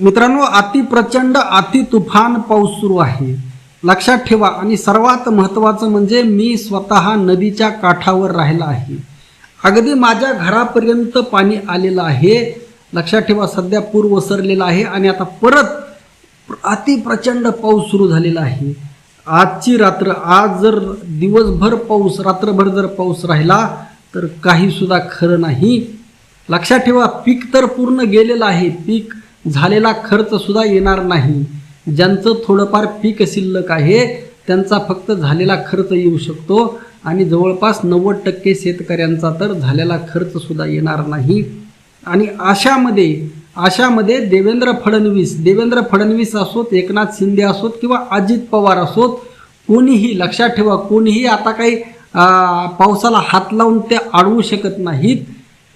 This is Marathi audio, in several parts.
मित्रांनो अतिप्रचंड अति तुफान पाऊस सुरू आहे. लक्षात ठेवा आणि सर्वात महत्त्वाचं म्हणजे मी स्वतः नदीच्या काठावर राहिला आहे. अगदी माझ्या घरापर्यंत पाणी आलेलं आहे. लक्षात ठेवा सध्या पूर ओसरलेला आहे आणि आता परत अति प्रचंड पाऊस सुरू झालेला आहे. आजची रात्र आज जर दिवसभर पाऊस रात्रभर जर पाऊस राहिला तर काहीसुद्धा खरं नाही. लक्षात ठेवा पीक तर पूर्ण गेलेलं आहे. पीक झालेला खर्च सुद्धा येणार नाही. ज्यांचं थोडंफार पीक शिल्लक आहे त्यांचा फक्त झालेला खर्च येऊ शकतो आणि जवळपास नव्वद टक्के शेतकऱ्यांचा तर झालेला खर्च सुद्धा येणार नाही. आणि अशामध्ये अशामध्ये देवेंद्र फडणवीस देवेंद्र फडणवीस असोत एकनाथ शिंदे असोत किंवा अजित पवार असोत कोणीही लक्षात ठेवा कोणीही आता काही पावसाला हात लावून ते अडवू शकत नाहीत.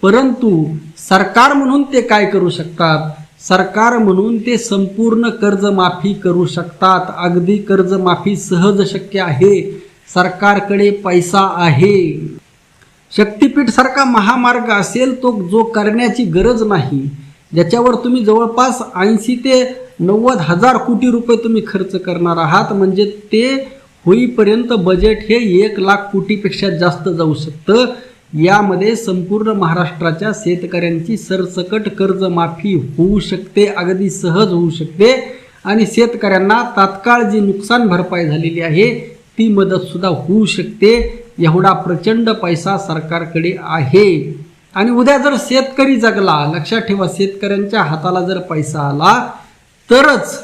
परंतु सरकार म्हणून ते काय करू शकतात? सरकार म्हणून ते संपूर्ण कर्जमाफी करू शकतात. अगदी कर्जमाफी सहज शक्य आहे. सरकारकडे पैसा आहे. शक्तीपीठ सारखा महामार्ग असेल तो जो करण्याची गरज नाही. ज्याच्यावर तुम्ही जवळपास ऐंशी ते नव्वद हजार कोटी रुपये तुम्ही खर्च करणार आहात म्हणजे ते होईपर्यंत बजेट हे एक लाख कोटीपेक्षा जास्त जाऊ शकतं. यामध्ये संपूर्ण महाराष्ट्राच्या शेतकऱ्यांची सरसकट कर्जमाफी होऊ शकते अगदी सहज होऊ शकते. आणि शेतकऱ्यांना तात्काळ जी नुकसान भरपाई झालेली आहे ती मदतसुद्धा होऊ शकते. एवढा प्रचंड पैसा सरकारकडे आहे. आणि उद्या जर शेतकरी जगला लक्षात ठेवा शेतकऱ्यांच्या हाताला जर पैसा आला तरच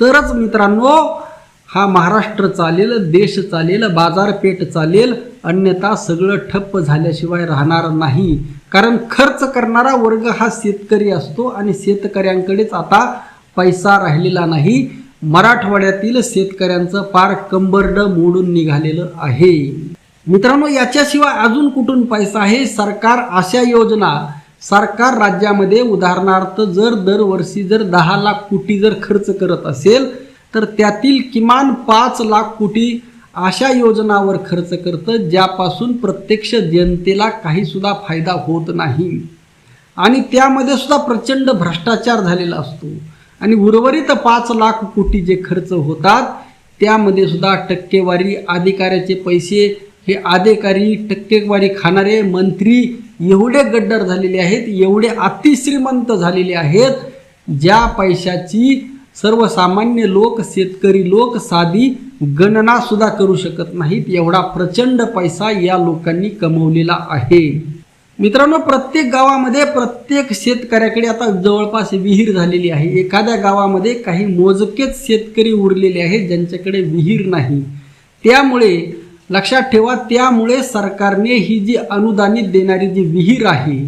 तरच मित्रांनो हा महाराष्ट्र चालेल देश चालेल बाजारपेठ चालेल अन्यथा सगळं ठप्प झाल्याशिवाय राहणार नाही. कारण खर्च करणारा वर्ग हा शेतकरी असतो आणि शेतकऱ्यांकडेच आता पैसा राहिलेला नाही. मराठवाड्यातील शेतकऱ्यांचं फार कंबरड मोडून निघालेलं आहे. मित्रांनो याच्याशिवाय अजून कुठून पैसा आहे? सरकार अशा योजना. सरकार राज्यामध्ये उदाहरणार्थ जर दरवर्षी जर दहा लाख कोटी जर खर्च करत असेल तर त्यातील किमान पाच लाख कोटी अशा योजनावर खर्च करतं ज्यापासून प्रत्यक्ष जनतेला काही सुद्धा फायदा होत नाही. आणि त्यामध्ये सुद्धा प्रचंड भ्रष्टाचार झालेला असतो. आणि उर्वरित पाच लाख कोटी जे खर्च होतात त्यामध्ये सुद्धा टक्केवारी अधिकाऱ्याचे पैसे हे अधिकारी टक्केवारी खाणारे मंत्री एवढे गड्डर झालेले आहेत एवढे अतिश्रीमंत झालेले आहेत ज्या पैशाची सर्वसामान्य लोक शेतकरी लोक साधी गणना सुद्धा करू शकत नाहीत. एवढा प्रचंड पैसा या लोकांनी कमवलेला आहे. मित्रांनो प्रत्येक गावामध्ये प्रत्येक शेतकऱ्याकडे आता जवळपास विहीर झालेली आहे. एखाद्या गावामध्ये काही मोजकेच शेतकरी उरलेले आहेत ज्यांच्याकडे विहीर नाही. त्यामुळे लक्षात ठेवा त्यामुळे सरकारने ही जी अनुदानित देणारी जी विहीर आहे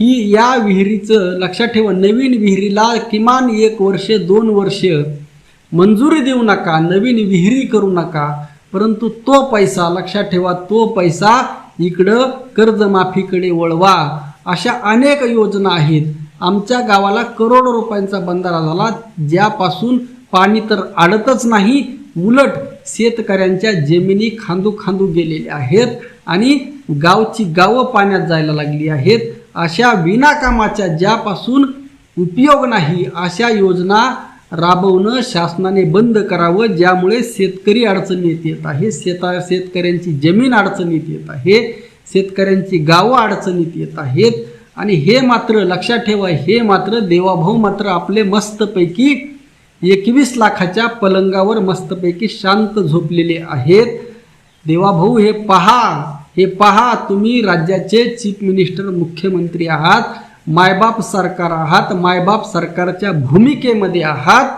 ही या विहिरीचं लक्षात ठेवा नवीन विहिरीला किमान एक वर्ष दोन वर्ष मंजुरी देऊ नका नवीन विहिरी करू नका परंतु तो पैसा लक्षात ठेवा तो पैसा इकडं कर्जमाफीकडे वळवा. अशा अनेक योजना आहेत. आमच्या गावाला करोडो रुपयांचा बंधारा झाला ज्यापासून पाणी तर आडतच नाही उलट शेतकऱ्यांच्या जमिनी खांदू खांदू गेलेल्या आहेत आणि गावची गावं पाण्यात जायला लागली आहेत. अशा विनाकामाच्या ज्यापासून उपयोग नाही अशा योजना राबवणं शासनाने बंद करावं ज्यामुळे शेतकरी अडचणीत येत आहे शेता शेतकऱ्यांची जमीन अडचणीत येत आहे शेतकऱ्यांची गावं अडचणीत येत आहेत. आणि हे मात्र लक्षात ठेवा हे मात्र देवाभाऊ मात्र आपले मस्तपैकी एकवीस लाखाच्या पलंगावर मस्तपैकी शांत झोपलेले आहेत. देवाभाऊ हे पहा. हे पहा तुम्ही राज्याचे चीफ मिनिस्टर मुख्यमंत्री आहात मायबाप सरकार आहात मायबाप सरकारच्या भूमिकेमध्ये आहात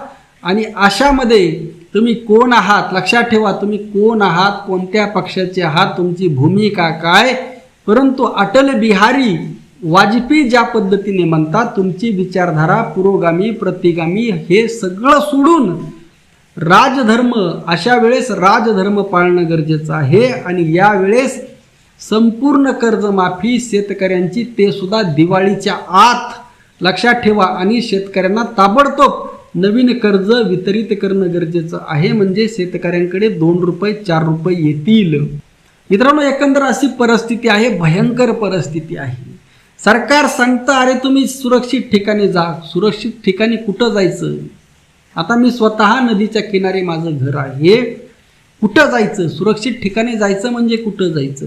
आणि अशामध्ये तुम्ही कोण आहात? लक्षात ठेवा तुम्ही कोण आहात? कोणत्या पक्षाचे आहात? तुमची भूमिका काय? परंतु अटल बिहारी वाजपेयी ज्या पद्धतीने म्हणतात तुमची विचारधारा पुरोगामी प्रतिगामी हे सगळं सोडून राजधर्म अशा वेळेस राजधर्म पाळणं गरजेचं आहे आणि यावेळेस संपूर्ण कर्जमाफी शेतकऱ्यांची ते सुद्धा दिवाळीच्या आत. लक्षात ठेवा आणि शेतकऱ्यांना ताबडतोब नवीन कर्ज वितरित करणं गरजेचं आहे. म्हणजे शेतकऱ्यांकडे दोन रुपये चार रुपये येतील. मित्रांनो एकंदर अशी परिस्थिती आहे भयंकर परिस्थिती आहे. सरकार सांगतं अरे तुम्ही सुरक्षित ठिकाणी जा. सुरक्षित ठिकाणी कुठं जायचं? आता मी स्वतः नदीच्या किनारी माझं घर आहे. कुठं जायचं? सुरक्षित ठिकाणी जायचं म्हणजे कुठं जायचं?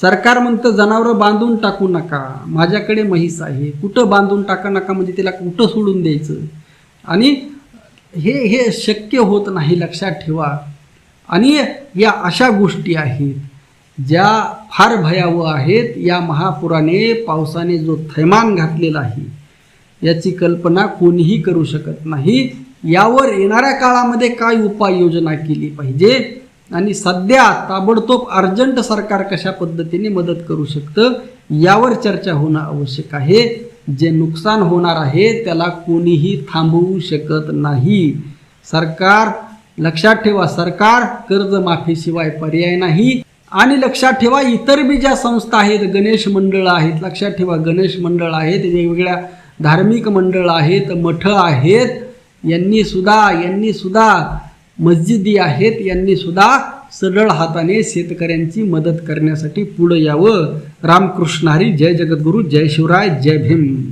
सरकार म्हणतं जनावरं बांधून टाकू नका. माझ्याकडे म्हैस आहे. कुठं बांधून टाका नका? म्हणजे तिला कुठं सोडून द्यायचं? आणि हे हे शक्य होत नाही लक्षात ठेवा. आणि या अशा गोष्टी आहेत ज्या फार भयावह आहेत. या महापुराने पावसाने जो थैमान घातलेला आहे याची कल्पना कोणीही करू शकत नाही. यावर येणाऱ्या काळामध्ये काय उपाययोजना केली पाहिजे? आणि सध्या ताबडतोब अर्जंट सरकार कशा पद्धतीने मदत करू शकतं यावर चर्चा होणं आवश्यक आहे. जे नुकसान होणार आहे त्याला कोणीही थांबवू शकत नाही. सरकार लक्षात ठेवा सरकार कर्जमाफीशिवाय पर्याय नाही. आणि लक्षात ठेवा इतर बी ज्या संस्था आहेत गणेश मंडळ आहेत लक्षात ठेवा गणेश मंडळ आहेत वेगवेगळ्या धार्मिक मंडळ आहेत मठ आहेत यांनी सुद्धा यांनी सुद्धा मस्जिदी आहेत यांनी सुद्धा सरळ हाताने शेतकऱ्यांची मदत करण्यासाठी पुढं यावं. रामकृष्ण हरी जय जगद्गुरू जय शिवराय जय भीम.